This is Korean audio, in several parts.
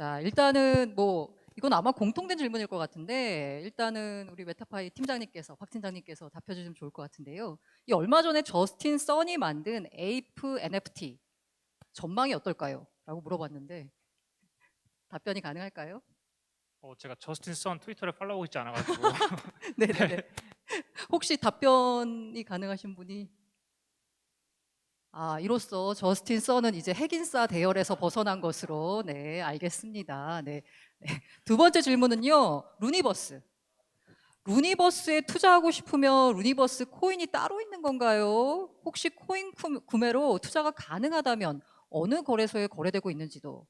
자, 일단은 뭐 이건 아마 공통된 질문일 것 같은데 일단은 우리 메타파이 팀장님께서 박 팀장님께서 답해 주시면 좋을 것 같은데요. 이 얼마 전에 저스틴 선이 만든 에이프 NFT 전망이 어떨까요? 라고 물어봤는데 답변이 가능할까요? 어, 제가 저스틴 선 트위터를 팔로우하고 있지 않아가지고 네, 네. 네. 혹시 답변이 가능하신 분이 아, 이로써 저스틴 선은 이제 핵인싸 대열에서 벗어난 것으로 네, 알겠습니다. 네. 네. 두 번째 질문은요. 루니버스. 루니버스에 투자하고 싶으면 루니버스 코인이 따로 있는 건가요? 혹시 코인 구- 구매로 투자가 가능하다면 어느 거래소에 거래되고 있는지도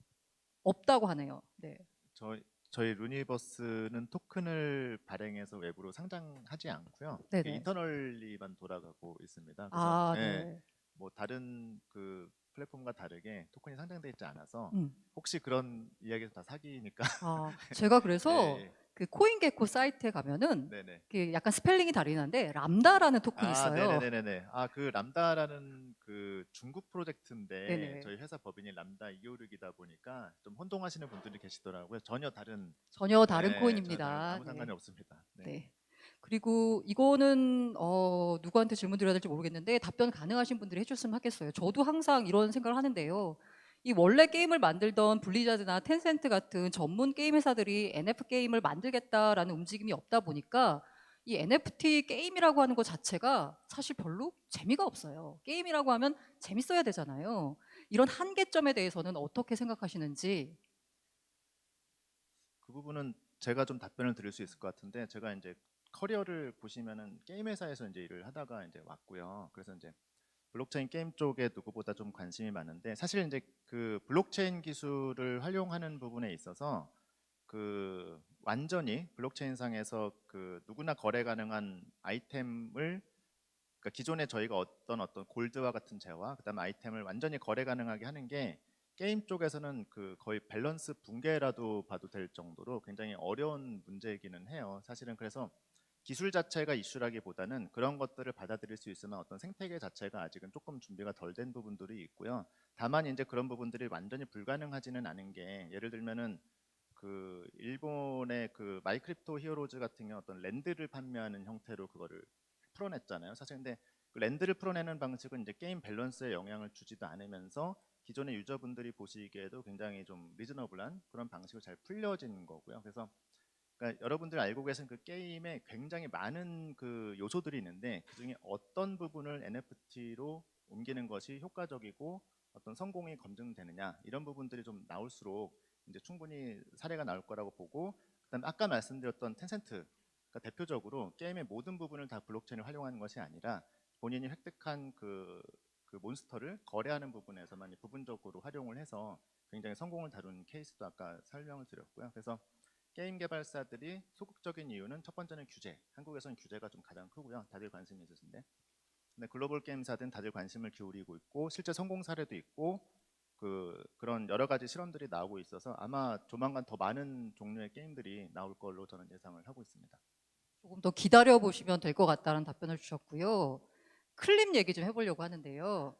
없다고 하네요. 네. 저희 저희 루니버스는 토큰을 발행해서 외부로 상장하지 않고요. 네네. 인터널리만 돌아가고 있습니다. 그래서 아, 예, 네. 뭐 다른 그 플랫폼과 다르게 토큰이 상장돼 있지 않아서 음. 혹시 그런 이야기에서 다 사기니까. 아, 제가 그래서 예, 그 코인게코 사이트에 가면은 예. 네네. 그 약간 스펠링이 다르긴 한데 람다라는 토큰이 아, 있어요. 네네네네. 아, 그 람다라는 그 중국 프로젝트인데 네네. 저희 회사 법인이 람다 이오르기다 보니까 좀 혼동하시는 분들이 계시더라고요. 전혀 다른 전혀 다른 네, 전혀 코인입니다. 다른, 아무 네. 상관이 없습니다. 네. 네. 그리고 이거는 어, 누구한테 질문 드려야 될지 모르겠는데 답변 가능하신 분들이 해줬으면 하겠어요. 저도 항상 이런 생각을 하는데요. 이 원래 게임을 만들던 블리자드나 텐센트 같은 전문 게임 회사들이 NFT 게임을 만들겠다라는 움직임이 없다 보니까 이 NFT 게임이라고 하는 것 자체가 사실 별로 재미가 없어요. 게임이라고 하면 재밌어야 되잖아요. 이런 한계점에 대해서는 어떻게 생각하시는지. 그 부분은 제가 좀 답변을 드릴 수 있을 것 같은데 제가 이제 커리어를 보시면은 게임 회사에서 이제 일을 하다가 이제 왔고요. 그래서 이제 블록체인 게임 쪽에 누구보다 좀 관심이 많은데 사실 이제 그 블록체인 기술을 활용하는 부분에 있어서 그 완전히 블록체인 상에서 그 누구나 거래 가능한 아이템을 그러니까 기존에 저희가 어떤 어떤 골드와 같은 재화 그다음에 아이템을 완전히 거래 가능하게 하는 게 게임 쪽에서는 그 거의 밸런스 붕괴라도 봐도 될 정도로 굉장히 어려운 문제이기는 해요. 사실은 그래서 기술 자체가 이슈라기보다는 그런 것들을 받아들일 수 있으면 어떤 생태계 자체가 아직은 조금 준비가 덜 된 부분들이 있고요. 다만 이제 그런 부분들이 완전히 불가능하지는 않은 게 예를 들면은 그 일본의 그 마이크립토 히어로즈 같은 경우 어떤 랜드를 판매하는 형태로 그거를 풀어냈잖아요. 사실 근데 그 랜드를 풀어내는 방식은 이제 게임 밸런스에 영향을 주지도 않으면서 기존의 유저분들이 보시기에도 굉장히 좀 리즈너블한 그런 방식으로 잘 풀려진 거고요. 그래서 그러니까 여러분들 알고 계신 그 게임에 굉장히 많은 그 요소들이 있는데 그 중에 어떤 부분을 NFT로 옮기는 것이 효과적이고 어떤 성공이 검증되느냐 이런 부분들이 좀 나올수록 이제 충분히 사례가 나올 거라고 보고 그다음에 아까 말씀드렸던 텐센트 그러니까 대표적으로 게임의 모든 부분을 다 블록체인을 활용하는 것이 아니라 본인이 획득한 그, 그 몬스터를 거래하는 부분에서만 부분적으로 활용을 해서 굉장히 성공을 다룬 케이스도 아까 설명을 드렸고요. 그래서 게임 개발사들이 소극적인 이유는 첫 번째는 규제. 한국에서는 규제가 좀 가장 크고요. 다들 관심이 있으신데. 근데 글로벌 게임사들은 다들 관심을 기울이고 있고 실제 성공 사례도 있고 그 그런 여러 가지 실험들이 나오고 있어서 아마 조만간 더 많은 종류의 게임들이 나올 걸로 저는 예상을 하고 있습니다. 조금 더 기다려 보시면 될 것 같다는 답변을 주셨고요. 클립 얘기 좀 해보려고 하는데요.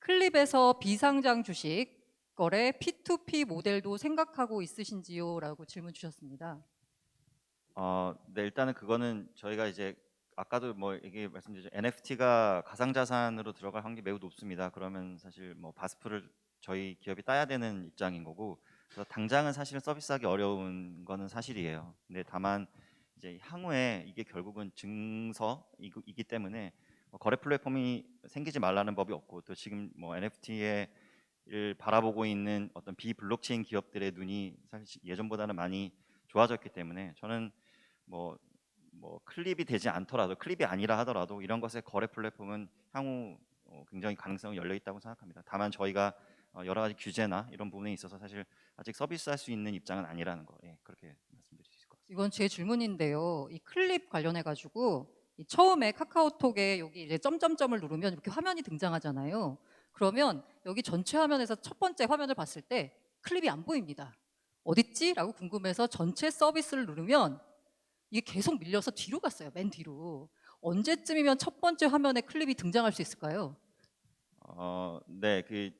클립에서 비상장 주식 거래 P2P 모델도 생각하고 있으신지요? 라고 질문 주셨습니다. 어, 네, 일단은 그거는 저희가 이제 아까도 뭐 얘기 말씀드렸죠. NFT가 가상자산으로 들어갈 확률이 매우 높습니다. 그러면 사실 뭐 바스프를 저희 기업이 따야 되는 입장인 거고, 그래서 당장은 사실은 서비스하기 어려운 거는 사실이에요. 근데 다만 이제 향후에 이게 결국은 증서이기 때문에 뭐 거래 플랫폼이 생기지 말라는 법이 없고, 또 지금 뭐 NFT에 를 바라보고 있는 어떤 비블록체인 기업들의 눈이 사실 예전보다는 많이 좋아졌기 때문에 저는 뭐, 뭐 클립이 되지 않더라도 클립이 아니라 하더라도 이런 것의 거래 플랫폼은 향후 어, 굉장히 가능성이 열려 있다고 생각합니다. 다만 저희가 어, 여러 가지 규제나 이런 부분에 있어서 사실 아직 서비스할 수 있는 입장은 아니라는 거, 예, 그렇게 말씀드릴 수 있을 것 같습니다. 이건 제 질문인데요. 이 클립 관련해 가지고 이 처음에 카카오톡에 여기 이제 점점점을 누르면 이렇게 화면이 등장하잖아요. 그러면 여기 전체 화면에서 첫 번째 화면을 봤을 때 클립이 안 보입니다. 어딨지? 라고 궁금해서 전체 서비스를 누르면 이게 계속 밀려서 뒤로 갔어요. 맨 뒤로. 언제쯤이면 첫 번째 화면에 클립이 등장할 수 있을까요? 어, 네, 그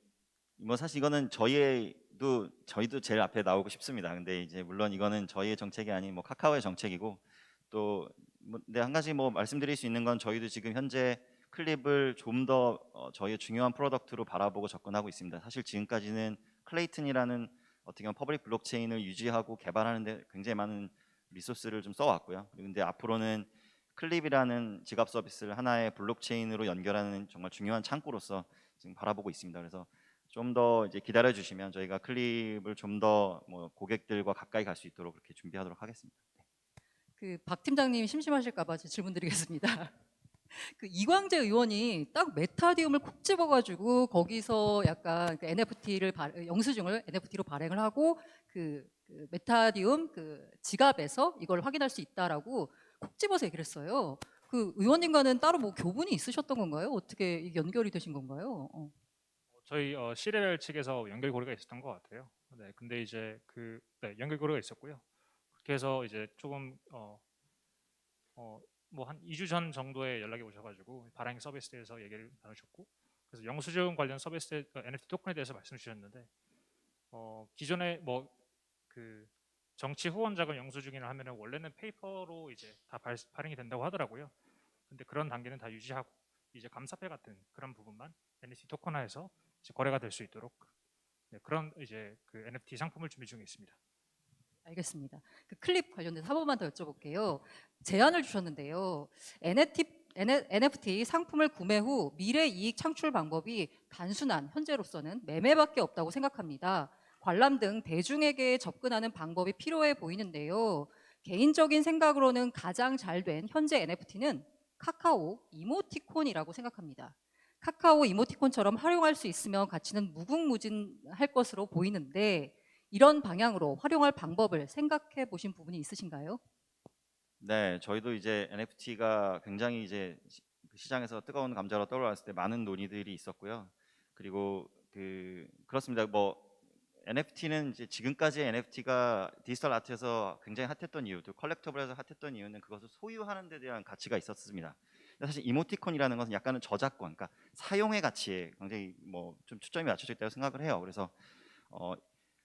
뭐 사실 이거는 저희도 저희도 제일 앞에 나오고 싶습니다. 근데 이제 물론 이거는 저희의 정책이 아닌 뭐 카카오의 정책이고 또 뭐, 근데 한 가지 뭐 말씀드릴 수 있는 건 저희도 지금 현재 클립을 좀더 어, 저희의 중요한 프로덕트로 바라보고 접근하고 있습니다. 사실 지금까지는 클레이튼이라는 어떻게 보면 퍼블릭 블록체인을 유지하고 개발하는데 굉장히 많은 리소스를 좀 써왔고요. 근데 앞으로는 클립이라는 지갑 서비스를 하나의 블록체인으로 연결하는 정말 중요한 창구로서 지금 바라보고 있습니다. 그래서 좀 더 이제 기다려 주시면 저희가 클립을 좀 더 뭐 고객들과 가까이 갈 수 있도록 그렇게 준비하도록 하겠습니다. 그 박 팀장님 심심하실까봐 제가 질문 드리겠습니다. 그 이광재 의원이 딱 메타디움을 콕 집어가지고 거기서 약간 그 NFT를 영수증을 NFT로 발행을 하고 그, 그 메타디움 그 지갑에서 이걸 확인할 수 있다라고 콕 집어서 얘기를 했어요. 그 의원님과는 따로 뭐 교분이 있으셨던 건가요? 어떻게 연결이 되신 건가요? 어. 저희 어, CRL 측에서 연결고리가 있었던 것 같아요. 네, 근데 이제 그 네, 연결고리가 있었고요. 해서 이제 조금 어, 어, 뭐 한 2주 전 정도에 연락이 오셔가지고 발행 서비스에 대해서 얘기를 나누셨고 그래서 영수증 관련 서비스 어, NFT 토큰에 대해서 말씀 주셨는데 어, 기존에 뭐 그 정치 후원 자금 영수증이나 하면은 원래는 페이퍼로 이제 다 발, 발행이 된다고 하더라고요. 근데 그런 단계는 다 유지하고 이제 감사패 같은 그런 부분만 NFT 토큰화해서 거래가 될 수 있도록 네, 그런 이제 그 NFT 상품을 준비 중에 있습니다. 알겠습니다. 그 클립 한 번만 더 여쭤볼게요. 제안을 주셨는데요. NFT, NFT 상품을 구매 후 미래 이익 창출 방법이 단순한 현재로서는 매매밖에 없다고 생각합니다. 관람 등 대중에게 접근하는 방법이 필요해 보이는데요. 개인적인 생각으로는 가장 잘 된 현재 NFT는 카카오 이모티콘이라고 생각합니다. 카카오 이모티콘처럼 활용할 수 있으면 가치는 무궁무진할 것으로 보이는데 이런 방향으로 활용할 방법을 생각해 보신 부분이 있으신가요? 네, 저희도 이제 NFT가 굉장히 이제 시- 그 시장에서 뜨거운 감자로 떠올랐을 때 많은 논의들이 있었고요. 그리고 그 그렇습니다. 뭐 NFT는 이제 지금까지 NFT가 디지털 아트에서 굉장히 핫했던 이유, 또 컬렉터블에서 핫했던 이유는 그것을 소유하는 데 대한 가치가 있었습니다. 사실 이모티콘이라는 것은 약간은 저작권, 그러니까 사용의 가치에 굉장히 뭐 좀 초점이 맞춰져 있다고 생각을 해요. 그래서 어,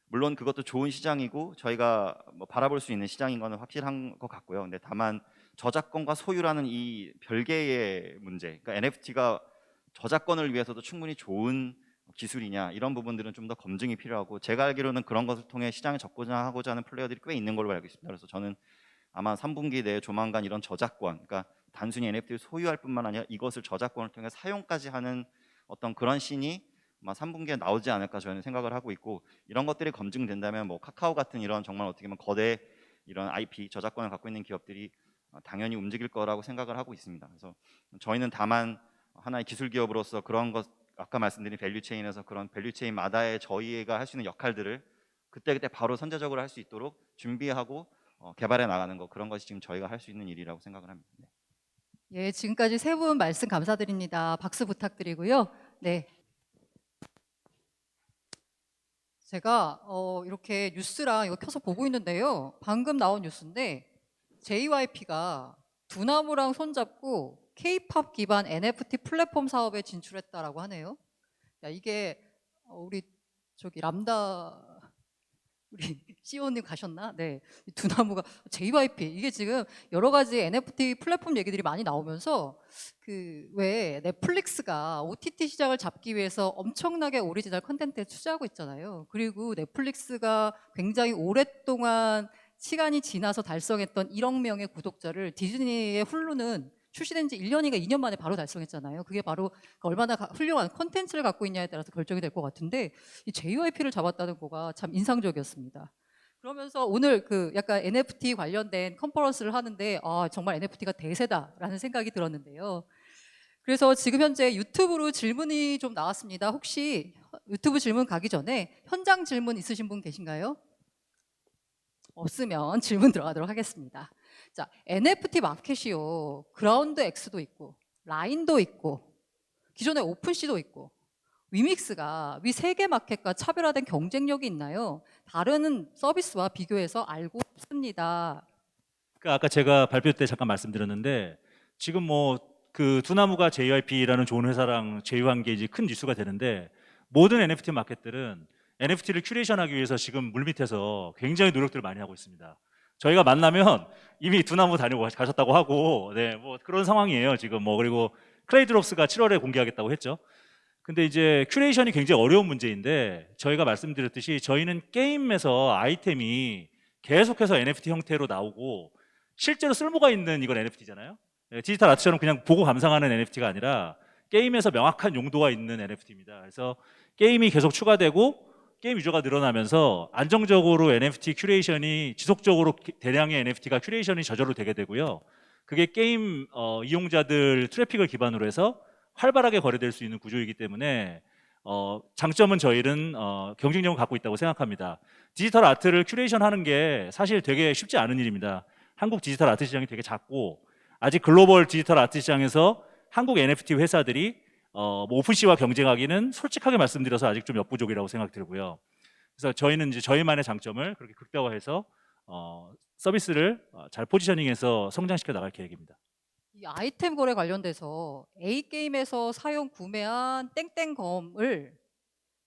물론 그것도 좋은 시장이고 저희가 뭐 바라볼 수 있는 시장인 거는 확실한 것 같고요. 근데 다만 저작권과 소유라는 이 별개의 문제, 그러니까 NFT가 저작권을 위해서도 충분히 좋은 기술이냐 이런 부분들은 좀 더 검증이 필요하고 제가 알기로는 그런 것을 통해 시장에 접근하고자 하는 플레이어들이 꽤 있는 걸로 알고 있습니다. 그래서 저는 아마 3분기 내에 조만간 이런 저작권, 그러니까 단순히 NFT를 소유할 뿐만 아니라 이것을 저작권을 통해 사용까지 하는 어떤 그런 신이 아마 3분기에 나오지 않을까 저는 생각을 하고 있고 이런 것들이 검증된다면 뭐 카카오 같은 이런 정말 어떻게 보면 거대 이런 IP 저작권을 갖고 있는 기업들이 어, 당연히 움직일 거라고 생각을 하고 있습니다. 그래서 저희는 다만 하나의 기술 기업으로서 그런 것 아까 말씀드린 밸류 체인에서 그런 밸류 체인마다의 저희가 할 수 있는 역할들을 그때 그때 바로 선제적으로 할 수 있도록 준비하고 어, 개발해 나가는 거 그런 것이 지금 저희가 할 수 있는 일이라고 생각을 합니다. 네. 예, 지금까지 세 분 말씀 감사드립니다. 박수 부탁드리고요. 네. 제가 어, 이렇게 뉴스랑 이거 켜서 보고 있는데요. 방금 나온 뉴스인데 JYP가 두나무랑 손잡고 K-팝 기반 NFT 플랫폼 사업에 진출했다라고 하네요. 야, 이게 어, 우리 저기 람다 우리 CEO님 가셨나? 네. 이 두나무가 JYP 이게 지금 여러 가지 NFT 플랫폼 얘기들이 많이 나오면서 그 왜 넷플릭스가 OTT 시장을 잡기 위해서 엄청나게 오리지널 컨텐츠에 투자하고 있잖아요. 그리고 넷플릭스가 굉장히 오랫동안 시간이 지나서 달성했던 1억 명의 구독자를 디즈니의 훌루는 출시된 지 1년인가 2년 만에 바로 달성했잖아요. 그게 바로 얼마나 가- 훌륭한 콘텐츠를 갖고 있냐에 따라서 결정이 될 것 같은데 이 JYP를 잡았다는 거가 참 인상적이었습니다. 그러면서 오늘 그 약간 NFT 관련된 컨퍼런스를 하는데 아 정말 NFT가 대세다라는 생각이 들었는데요. 그래서 지금 현재 유튜브로 질문이 좀 나왔습니다. 혹시 유튜브 질문 가기 전에 현장 질문 있으신 분 계신가요? 없으면 질문 들어가도록 하겠습니다. 자, NFT 마켓이요. 그라운드 X도 있고, 라인도 있고, 기존에 오픈시도 있고, 위믹스가 위세개 마켓과 차별화된 경쟁력이 있나요? 다른 서비스와 비교해서 알고 싶습니다. 그 아까 제가 발표 때 잠깐 말씀드렸는데 지금 뭐 그 두나무가 JYP라는 좋은 회사랑 제휴한 게 이제 큰 뉴스가 되는데 모든 NFT 마켓들은 NFT를 큐레이션하기 위해서 지금 물밑에서 굉장히 노력들을 많이 하고 있습니다. 저희가 만나면 이미 두나무 다니고 가셨다고 하고, 네, 뭐 그런 상황이에요 지금 뭐 그리고 클레이드록스가 7월에 공개하겠다고 했죠. 근데 이제 큐레이션이 굉장히 어려운 문제인데 저희가 말씀드렸듯이 저희는 게임에서 아이템이 계속해서 NFT 형태로 나오고 실제로 쓸모가 있는 이건 NFT잖아요. 디지털 아트처럼 그냥 보고 감상하는 NFT가 아니라 게임에서 명확한 용도가 있는 NFT입니다. 그래서 게임이 계속 추가되고 게임 유저가 늘어나면서 안정적으로 NFT 큐레이션이 지속적으로 기- 대량의 NFT가 큐레이션이 저절로 되게 되고요. 그게 게임 어, 이용자들 트래픽을 기반으로 해서 활발하게 거래될 수 있는 구조이기 때문에 어, 장점은 저희는 어, 경쟁력을 갖고 있다고 생각합니다. 디지털 아트를 큐레이션 하는 게 사실 되게 쉽지 않은 일입니다. 한국 디지털 아트 시장이 되게 작고 아직 글로벌 디지털 아트 시장에서 한국 NFT 회사들이 어, 뭐 오픈시와 경쟁하기는 솔직하게 말씀드려서 아직 좀 역부족이라고 생각 들고요. 그래서 저희는 이제 저희만의 장점을 그렇게 극대화해서 어, 서비스를 어, 잘 포지셔닝해서 성장시켜 나갈 계획입니다. 이 아이템 거래 관련돼서 A 게임에서 사용 구매한 땡땡검을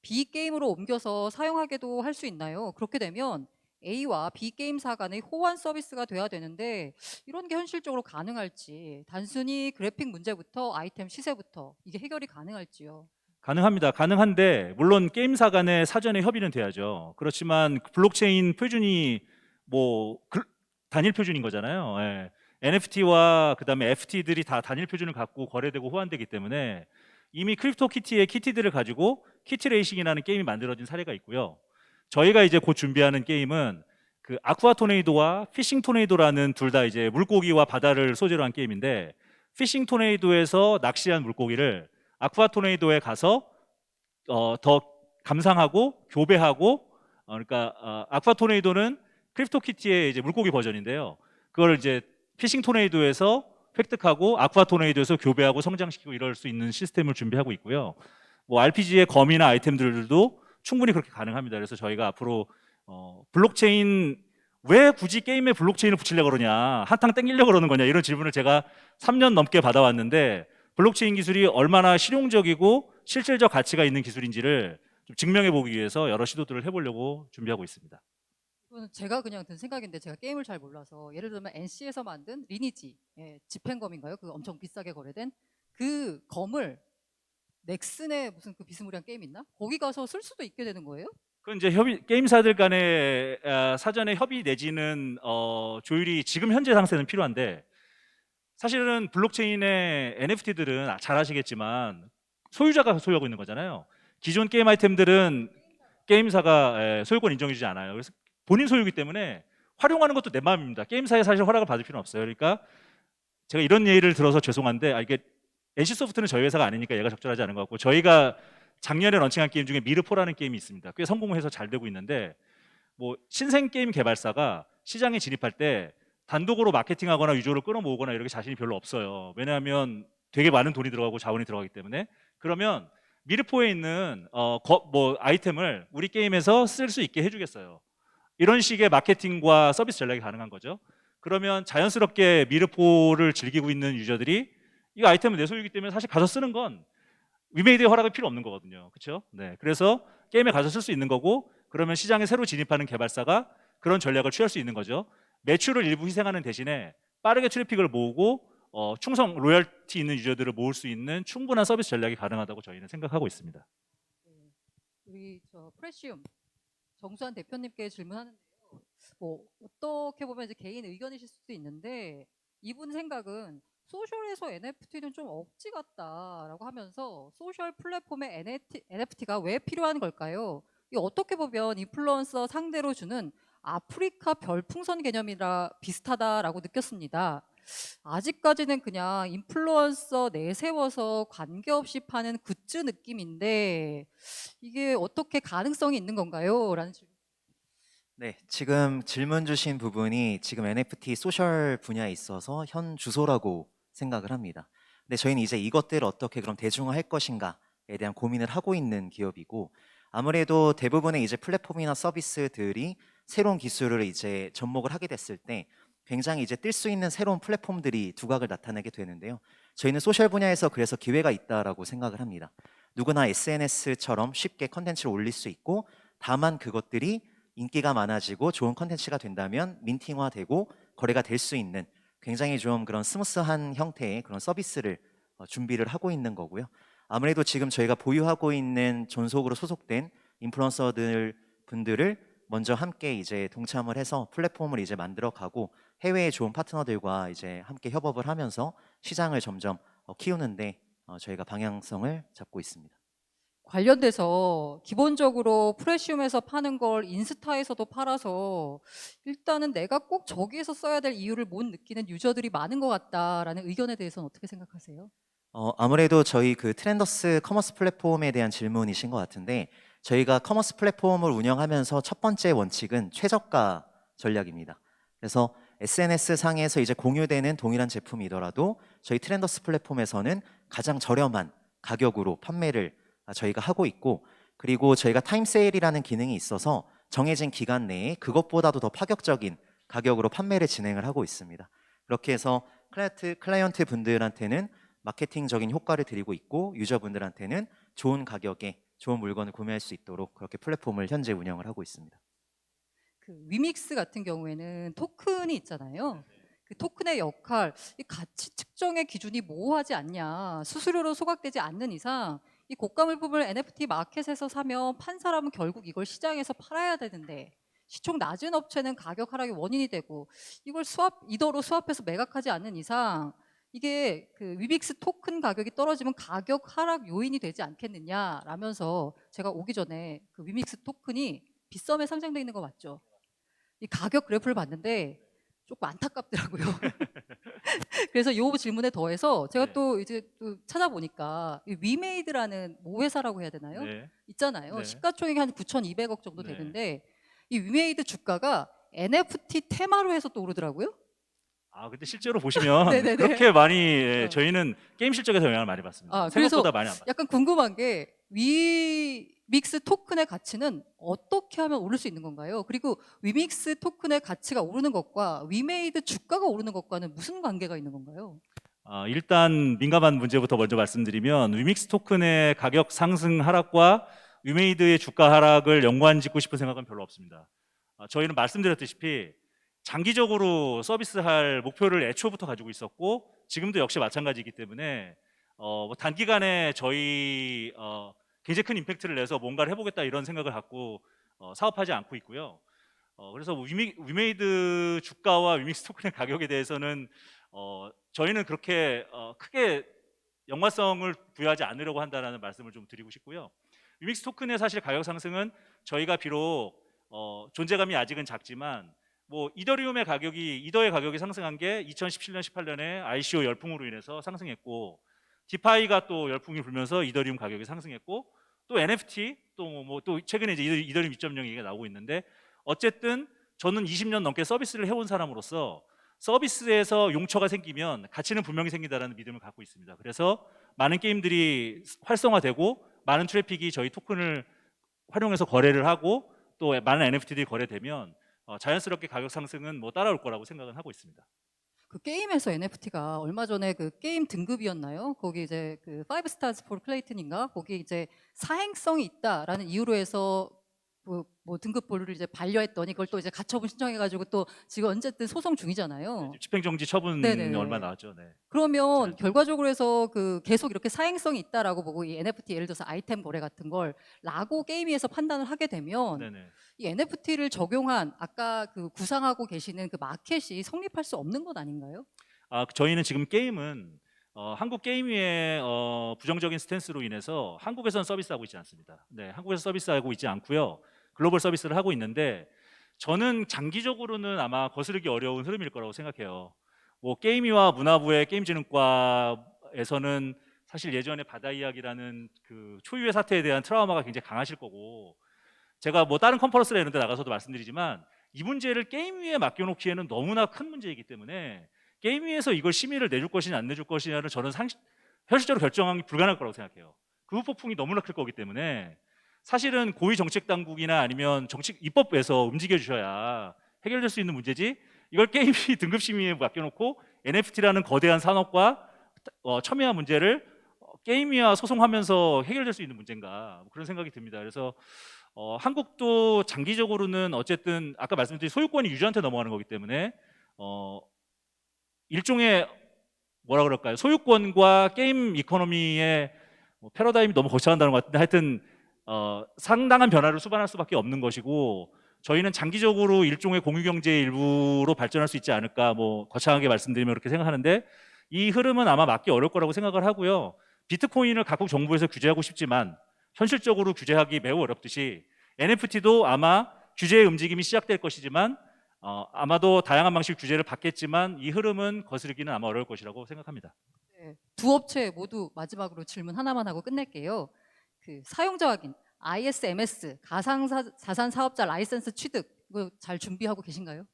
B 게임으로 옮겨서 사용하게도 할 수 있나요? 그렇게 되면 A와 B 게임사 간의 호환 서비스가 돼야 되는데 이런 게 현실적으로 가능할지 단순히 그래픽 문제부터 아이템 시세부터 이게 해결이 가능할지요. 가능합니다. 가능한데 물론 게임사 간의 사전에 협의는 돼야죠. 그렇지만 블록체인 표준이 뭐 글- 단일 표준인 거잖아요. 예. NFT와 그다음에 FT들이 다 단일 표준을 갖고 거래되고 호환되기 때문에 이미 크립토 키티의 키티들을 가지고 키티 레이싱이라는 게임이 만들어진 사례가 있고요. 저희가 이제 곧 준비하는 게임은 그 아쿠아 토네이도와 피싱 토네이도라는 둘 다 이제 물고기와 바다를 소재로 한 게임인데 피싱 토네이도에서 낚시한 물고기를 아쿠아 토네이도에 가서 어, 더 감상하고 교배하고 어, 그러니까 어, 아쿠아 토네이도는 크립토 키티의 이제 물고기 버전인데요. 그걸 이제 피싱 토네이도에서 획득하고 아쿠아 토네이도에서 교배하고 성장시키고 이럴 수 있는 시스템을 준비하고 있고요. 뭐 RPG의 검이나 아이템들도 충분히 그렇게 가능합니다. 그래서 저희가 앞으로 어, 블록체인 왜 굳이 게임에 블록체인을 붙이려고 그러냐 한탕 땡기려고 그러는 거냐 이런 질문을 제가 3년 넘게 받아왔는데 블록체인 기술이 얼마나 실용적이고 실질적 가치가 있는 기술인지를 좀 증명해 보기 위해서 여러 시도들을 해보려고 준비하고 있습니다. 제가 그냥 든 생각인데 제가 게임을 잘 몰라서 예를 들면 NC에서 만든 리니지 예, 집행검인가요? 그 엄청 비싸게 거래된 그 검을 넥슨의 무슨 그 비스무리한 게임 있나? 거기 가서 쓸 수도 있게 되는 거예요? 그 이제 협의 게임사들 간의 아, 사전에 협의 내지는 어, 조율이 지금 현재 상태는 필요한데 사실은 블록체인의 NFT들은 잘 아시겠지만 소유자가 소유하고 있는 거잖아요. 기존 게임 아이템들은 게임사가 에, 소유권 인정해주지 않아요. 그래서 본인 소유이기 때문에 활용하는 것도 내 마음입니다. 게임사에 사실 허락을 받을 필요는 없어요. 그러니까 제가 이런 예를 들어서 죄송한데 아, 이게 NC소프트는 저희 회사가 아니니까 얘가 적절하지 않은 것 같고 저희가 작년에 런칭한 게임 중에 미르포라는 게임이 있습니다. 꽤 성공해서 잘 되고 있는데 뭐 신생 게임 개발사가 시장에 진입할 때 단독으로 마케팅하거나 유저를 끌어모으거나 이렇게 자신이 별로 없어요. 왜냐하면 되게 많은 돈이 들어가고 자원이 들어가기 때문에 그러면 미르포에 있는 어, 거, 뭐 아이템을 우리 게임에서 쓸 수 있게 해주겠어요. 이런 식의 마케팅과 서비스 전략이 가능한 거죠. 그러면 자연스럽게 미르포를 즐기고 있는 유저들이 이 아이템은 내 소유이기 때문에 사실 가서 쓰는 건 위메이드의 허락이 필요 없는 거거든요. 그렇죠? 네. 그래서 게임에 가서 쓸 수 있는 거고 그러면 시장에 새로 진입하는 개발사가 그런 전략을 취할 수 있는 거죠. 매출을 일부 희생하는 대신에 빠르게 트래픽을 모으고 어, 충성 로열티 있는 유저들을 모을 수 있는 충분한 서비스 전략이 가능하다고 저희는 생각하고 있습니다. 우리 저 프레시움 정수환 대표님께 질문하는데요. 뭐 어떻게 보면 이제 개인 의견이실 수도 있는데 이분 생각은 소셜에서 NFT는 좀 억지 같다라고 하면서 소셜 플랫폼에 NFT, NFT가 왜 필요한 걸까요? 이 어떻게 보면 인플루언서 상대로 주는 아프리카 별풍선 개념이라 비슷하다라고 느꼈습니다. 아직까지는 그냥 인플루언서 내세워서 관계없이 파는 굿즈 느낌인데 이게 어떻게 가능성이 있는 건가요? 라는 질문. 네, 지금 질문 주신 부분이 지금 NFT 소셜 분야에 있어서 현 주소라고 생각을 합니다. 근데 저희는 이제 이것들을 어떻게 그럼 대중화할 것인가에 대한 고민을 하고 있는 기업이고 아무래도 대부분의 이제 플랫폼이나 서비스들이 새로운 기술을 이제 접목을 하게 됐을 때 굉장히 이제 뜰 수 있는 새로운 플랫폼들이 두각을 나타내게 되는데요. 저희는 소셜 분야에서 그래서 기회가 있다라고 생각을 합니다. 누구나 SNS처럼 쉽게 컨텐츠를 올릴 수 있고 다만 그것들이 인기가 많아지고 좋은 컨텐츠가 된다면 민팅화되고 거래가 될 수 있는 굉장히 좀 그런 스무스한 형태의 그런 서비스를 어, 준비를 하고 있는 거고요. 아무래도 지금 저희가 보유하고 있는 존속으로 소속된 인플루언서들 분들을 먼저 함께 이제 동참을 해서 플랫폼을 이제 만들어 가고 해외의 좋은 파트너들과 이제 함께 협업을 하면서 시장을 점점 어, 키우는데 어, 저희가 방향성을 잡고 있습니다. 관련돼서 기본적으로 프레시움에서 파는 걸 인스타에서도 팔아서 일단은 내가 꼭 저기에서 써야 될 이유를 못 느끼는 유저들이 많은 것 같다라는 의견에 대해서는 어떻게 생각하세요? 어, 아무래도 저희 그 트렌더스 커머스 플랫폼에 대한 질문이신 것 같은데 저희가 커머스 플랫폼을 운영하면서 첫 번째 원칙은 최저가 전략입니다. 그래서 SNS 상에서 이제 공유되는 동일한 제품이더라도 저희 트렌더스 플랫폼에서는 가장 저렴한 가격으로 판매를 아, 저희가 하고 있고 그리고 저희가 타임 세일이라는 기능이 있어서 정해진 기간 내에 그것보다도 더 파격적인 가격으로 판매를 진행을 하고 있습니다. 그렇게 해서 클라이언트, 클라이언트 분들한테는 마케팅적인 효과를 드리고 있고 유저분들한테는 좋은 가격에 좋은 물건을 구매할 수 있도록 그렇게 플랫폼을 현재 운영을 하고 있습니다. 그 위믹스 같은 경우에는 토큰이 있잖아요. 그 토큰의 역할, 이 가치 측정의 기준이 모호하지 않냐. 수수료로 소각되지 않는 이상 이 고가 물품을 NFT 마켓에서 사면 판 사람은 결국 이걸 시장에서 팔아야 되는데 시총 낮은 업체는 가격 하락의 원인이 되고 이걸 수합 이더로 수합해서 매각하지 않는 이상 이게 그 위빅스 토큰 가격이 떨어지면 가격 하락 요인이 되지 않겠느냐라면서 제가 오기 전에 그 위믹스 토큰이 빗썸에 상장돼 있는 거 맞죠? 이 가격 그래프를 봤는데 조금 안타깝더라고요. 그래서 이 질문에 더해서 제가 네. 또 이제 또 찾아보니까 이 위메이드라는 모 회사라고 해야 되나요? 네. 있잖아요. 네. 시가총액이 한 9,200억 정도 네. 되는데 이 위메이드 주가가 NFT 테마로 해서 또 오르더라고요. 아 근데 실제로 보시면 네네네. 그렇게 많이 예, 어. 저희는 게임 실적에서 영향을 많이 받습니다. 아, 그래서 생각보다 많이 안 받아요. 약간 궁금한 게 위 믹스 토큰의 가치는 어떻게 하면 오를 수 있는 건가요? 그리고 위믹스 토큰의 가치가 오르는 것과 위메이드 주가가 오르는 것과는 무슨 관계가 있는 건가요? 아, 일단 민감한 문제부터 먼저 말씀드리면 위믹스 토큰의 가격 상승 하락과 위메이드의 주가 하락을 연관 짓고 싶은 생각은 별로 없습니다. 아, 저희는 말씀드렸다시피 장기적으로 서비스할 목표를 애초부터 가지고 있었고 지금도 역시 마찬가지이기 때문에 어, 뭐 단기간에 저희 어, 굉장히 큰 임팩트를 내서 뭔가를 해보겠다 이런 생각을 갖고 어, 사업하지 않고 있고요. 어, 그래서 위미, 위메이드 주가와 위믹스 토큰의 가격에 대해서는 어, 저희는 그렇게 어, 크게 연관성을 부여하지 않으려고 한다는 말씀을 좀 드리고 싶고요. 위믹스 토큰의 사실 가격 상승은 저희가 비록 어, 존재감이 아직은 작지만 뭐 이더리움의 가격이 이더의 가격이 상승한 게 2017년 18년에 ICO 열풍으로 인해서 상승했고 디파이가 또 열풍이 불면서 이더리움 가격이 상승했고 또 NFT 또 뭐또 최근에 이제 이더- 이더리움 2.0 얘기가 나오고 있는데 어쨌든 저는 20년 넘게 서비스를 해온 사람으로서 서비스에서 용처가 생기면 가치는 분명히 생긴다라는 믿음을 갖고 있습니다. 그래서 많은 게임들이 활성화되고 많은 트래픽이 저희 토큰을 활용해서 거래를 하고 또 많은 NFT들이 거래되면 어, 자연스럽게 가격 상승은 뭐 따라올 거라고 생각은 하고 있습니다. 그 게임에서 NFT가 얼마 전에 그 게임 등급이었나요? 거기 이제 그 파이브 스타즈 포 플레이튼인가? 거기 이제 사행성이 있다라는 이유로 해서 그뭐 등급볼을 이제 반려했더니 그걸 또 이제 가처분 신청해가지고 또 지금 어쨌든 소송 중이잖아요. 집행정지 처분 네네네. 얼마 나왔죠. 네. 그러면 잘- 결과적으로 해서 그 계속 이렇게 사행성이 있다라고 보고 이 NFT 예를 들어서 아이템 거래 같은 걸 라고 게임위에서 판단을 하게 되면 네네. 이 NFT를 적용한 아까 그 구상하고 계시는 그 마켓이 성립할 수 없는 것 아닌가요? 아, 저희는 지금 게임은 어, 한국 게임위의 어, 부정적인 스탠스로 인해서 한국에서는 서비스하고 있지 않습니다. 네, 한국에서 서비스하고 있지 않고요. 글로벌 서비스를 하고 있는데 저는 장기적으로는 아마 거스르기 어려운 흐름일 거라고 생각해요. 뭐 게임위와 문화부의 게임진흥과에서는 사실 예전에 바다 이야기라는 그 초유의 사태에 대한 트라우마가 굉장히 강하실 거고 제가 뭐 다른 컨퍼런스나 이런 데 나가서도 말씀드리지만 이 문제를 게임 위에 맡겨놓기에는 너무나 큰 문제이기 때문에 게임 위에서 이걸 심의를 내줄 것이냐 안 내줄 것이냐를 저는 상, 현실적으로 결정하기 불가능할 거라고 생각해요. 그 후폭풍이 너무나 클 거기 때문에 사실은 고위 정책 당국이나 아니면 정책 입법에서 움직여 주셔야 해결될 수 있는 문제지 이걸 게임이 등급 심의에 맡겨놓고 NFT라는 거대한 산업과 어, 첨예한 문제를 어, 게임이야 소송하면서 해결될 수 있는 문제인가 뭐 그런 생각이 듭니다. 그래서 어, 한국도 장기적으로는 어쨌든 아까 말씀드린 소유권이 유저한테 넘어가는 거기 때문에 어, 일종의 뭐라 그럴까요? 소유권과 게임 이코노미의 뭐 패러다임이 너무 거쳐간다는 것 같은데 하여튼 어, 상당한 변화를 수반할 수밖에 없는 것이고 저희는 장기적으로 일종의 공유경제의 일부로 발전할 수 있지 않을까 뭐 거창하게 말씀드리면 그렇게 생각하는데 이 흐름은 아마 막기 어려울 거라고 생각을 하고요. 비트코인을 각국 정부에서 규제하고 싶지만 현실적으로 규제하기 매우 어렵듯이 NFT도 아마 규제의 움직임이 시작될 것이지만 어, 아마도 다양한 방식 규제를 받겠지만 이 흐름은 거스르기는 아마 어려울 것이라고 생각합니다. 네, 두 업체 모두 마지막으로 질문 하나만 하고 끝낼게요. 그 사용자 확인, ISMS 가상 자산 사업자 라이센스 취득 이거 잘 준비하고 계신가요?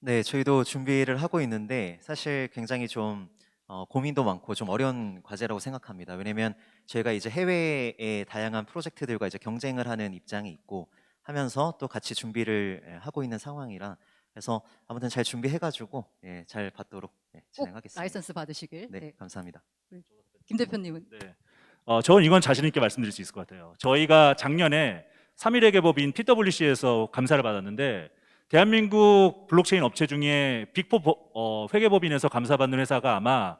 네, 저희도 준비를 하고 있는데 사실 굉장히 좀 어, 고민도 많고 좀 어려운 과제라고 생각합니다. 왜냐면 저희가 이제 해외의 다양한 프로젝트들과 이제 경쟁을 하는 입장이 있고 하면서 또 같이 준비를 예, 하고 있는 상황이라 그래서 아무튼 잘 준비해가지고 예, 잘 받도록 예, 꼭 진행하겠습니다. 라이센스 받으시길. 네, 네. 감사합니다. 김 대표님은 네. 어, 저는 이건 자신 있게 말씀드릴 수 있을 것 같아요. 저희가 작년에 3일의 개법인 PwC에서 감사를 받았는데 대한민국 블록체인 업체 중에 빅포 버- 어, 회계법인에서 감사받는 회사가 아마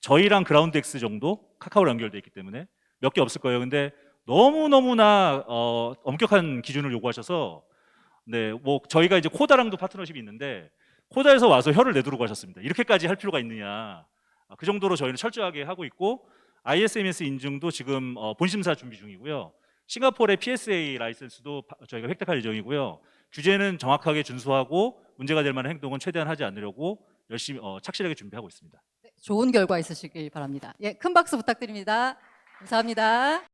저희랑 그라운드엑스 정도 카카오랑 연결돼 있기 때문에 몇 개 없을 거예요. 근데 너무 너무나 어, 엄격한 기준을 요구하셔서 네, 뭐 저희가 이제 코다랑도 파트너십이 있는데 코다에서 와서 혀를 내두르고 하셨습니다. 이렇게까지 할 필요가 있느냐? 아, 그 정도로 저희는 철저하게 하고 있고 ISMS 인증도 지금 어, 본심사 준비 중이고요. 싱가포르의 PSA 라이센스도 바- 저희가 획득할 예정이고요. 규제는 정확하게 준수하고 문제가 될 만한 행동은 최대한 하지 않으려고 열심히 어, 착실하게 준비하고 있습니다. 좋은 결과 있으시길 바랍니다. 예, 큰 박수 부탁드립니다. 감사합니다.